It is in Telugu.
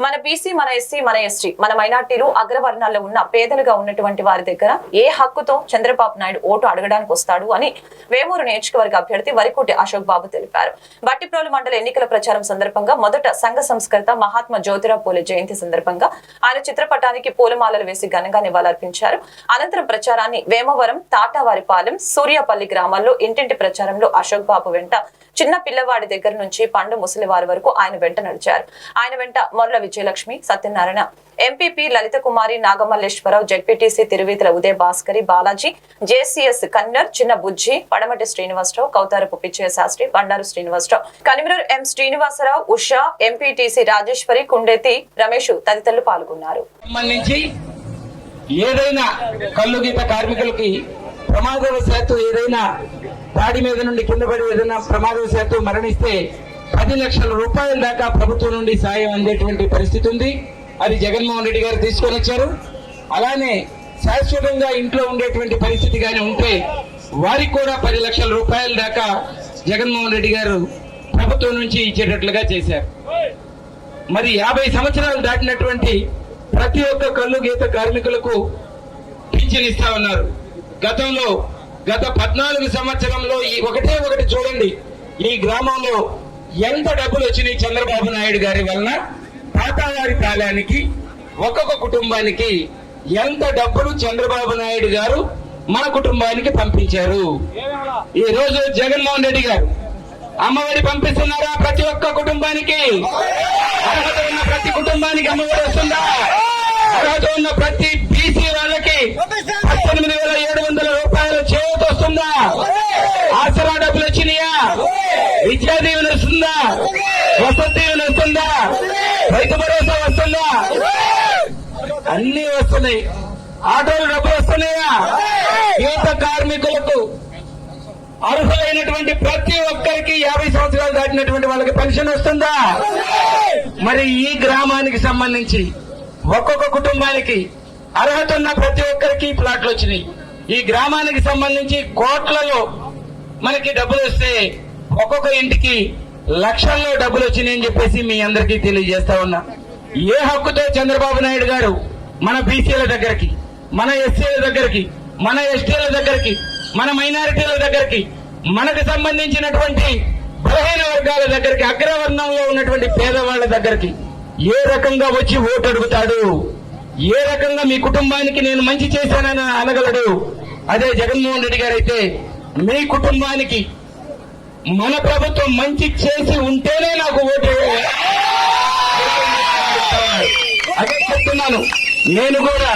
మన బీసీ మన ఎస్సీ మన ఎస్టీ మన మైనార్టీలు అగ్రవర్ణాల్లో ఉన్న పేదలుగా ఉన్నటువంటి వారి దగ్గర ఏ హక్కుతో చంద్రబాబు నాయుడు ఓటు అడగడానికి వస్తాడు అని వేమూరు నియోజకవర్గ అభ్యర్థి వరికోటి అశోక్ బాబు తెలిపారు. బట్టిప్రోలు మండల ఎన్నికల ప్రచారం సందర్భంగా మొదట సంఘ సంస్కర్త మహాత్మా జ్యోతిరావు పూలే జయంతి సందర్భంగా ఆయన చిత్రపటానికి పూలమాలలు వేసి ఘనంగా నివాళులర్పించారు. అనంతరం ప్రచారాన్ని వేమవరం తాటావారిపాలెం సూర్యాపల్లి గ్రామాల్లో ఇంటింటి ప్రచారంలో అశోక్ బాబు వెంట చిన్న పిల్లవాడి దగ్గర నుంచి పండు ముసలి వారి వరకు ఆయన వెంట నడిచారు. ఆయన వెంట Morla Vijayalakshmi Satyanarayana MPP Lalitha Kumari Nagamalleswararao ZPTC Tiruveedhula Udaya Bhaskari Balaji JCS కన్నర్ Chinna Bujji Padamati Srinivasarao Koutharapu Pichaiah Sastry Bandaru Srinivasarao. Kanimaruru M Srinivasarao Usha MPTC Rajeswari Kundeti Ramesh తదితరులు పాల్గొన్నారు. ఏదైనా కళ్ళు గీత కార్మికులకి ప్రమాదవశాత్తు ఏదైనా దాడి మీద నుండి కింద పడి ఏదైనా ప్రమాదవశాత్తు మరణిస్తే పది లక్షల రూపాయల దాకా ప్రభుత్వం నుండి సాయం అందేటువంటి పరిస్థితి ఉంది. అది జగన్మోహన్ రెడ్డి గారు తీసుకొని వచ్చారు. అలానే శాశ్వతంగా ఇంట్లో ఉండేటువంటి పరిస్థితి కానీ ఉంటే వారికి కూడా పది లక్షల రూపాయల దాకా జగన్మోహన్ రెడ్డి గారు ప్రభుత్వం నుంచి ఇచ్చేటట్లుగా చేశారు. మరి యాభై సంవత్సరాలు దాటినటువంటి ప్రతి ఒక్క కళ్ళు గీత కార్మికులకు పింఛన్ ఇస్తా ఉన్నారు. గతంలో గత పద్నాలుగు సంవత్సరంలో ఈ ఒకటే ఒకటి చూడండి. ఈ గ్రామంలో ఎంత డబ్బులు వచ్చినాయి చంద్రబాబు నాయుడు గారి వలన? తాతావారి పాలానికి ఒక్కొక్క కుటుంబానికి ఎంత డబ్బులు చంద్రబాబు నాయుడు గారు మన కుటుంబానికి పంపించారు? ఈ రోజు జగన్మోహన్ రెడ్డి గారు అమ్మఒడి పంపిస్తున్నారా ప్రతి ఒక్క కుటుంబానికి? అర్హత ఉన్న ప్రతి కుటుంబానికి అమ్మఒడి వస్తుందా? విద్యా దీవెన వస్తుందా? వసతి దీవెన వస్తుందా? రైతు భరోసా వస్తుందా? అన్ని వస్తున్నాయి. ఆటోలు డబ్బులు వస్తున్నాయా? యువత కార్మికులకు అర్హులైనటువంటి ప్రతి ఒక్కరికి యాభై సంవత్సరాలు దాటినటువంటి వాళ్ళకి పెన్షన్ వస్తుందా? మరి ఈ గ్రామానికి సంబంధించి ఒక్కొక్క కుటుంబానికి అర్హత ఉన్న ప్రతి ఒక్కరికి ప్లాట్లు వచ్చినాయి. ఈ గ్రామానికి సంబంధించి కోట్లలో మనకి డబ్బులు వస్తే ఒక్కొక్క ఇంటికి లక్షల్లో డబ్బులు వచ్చినాయని చెప్పేసి మీ అందరికీ తెలియజేస్తా ఉన్నా. ఏ హక్కుతో చంద్రబాబు నాయుడు గారు మన బీసీల దగ్గరికి మన ఎస్సీల దగ్గరికి మన ఎస్టీల దగ్గరికి మన మైనారిటీల దగ్గరికి మనకు సంబంధించినటువంటి బలహీన వర్గాల దగ్గరికి అగ్రవర్ణంలో ఉన్నటువంటి పేదవాళ్ళ దగ్గరికి ఏ రకంగా వచ్చి ఓటు అడుగుతాడు? ఏ రకంగా మీ కుటుంబానికి నేను మంచి చేశానని అనగలడు? అదే జగన్మోహన్ రెడ్డి గారైతే మీ కుటుంబానికి మన ప్రభుత్వం మంచి చేసి ఉంటేనే నాకు ఓటు అదే చెప్తున్నాను. నేను కూడా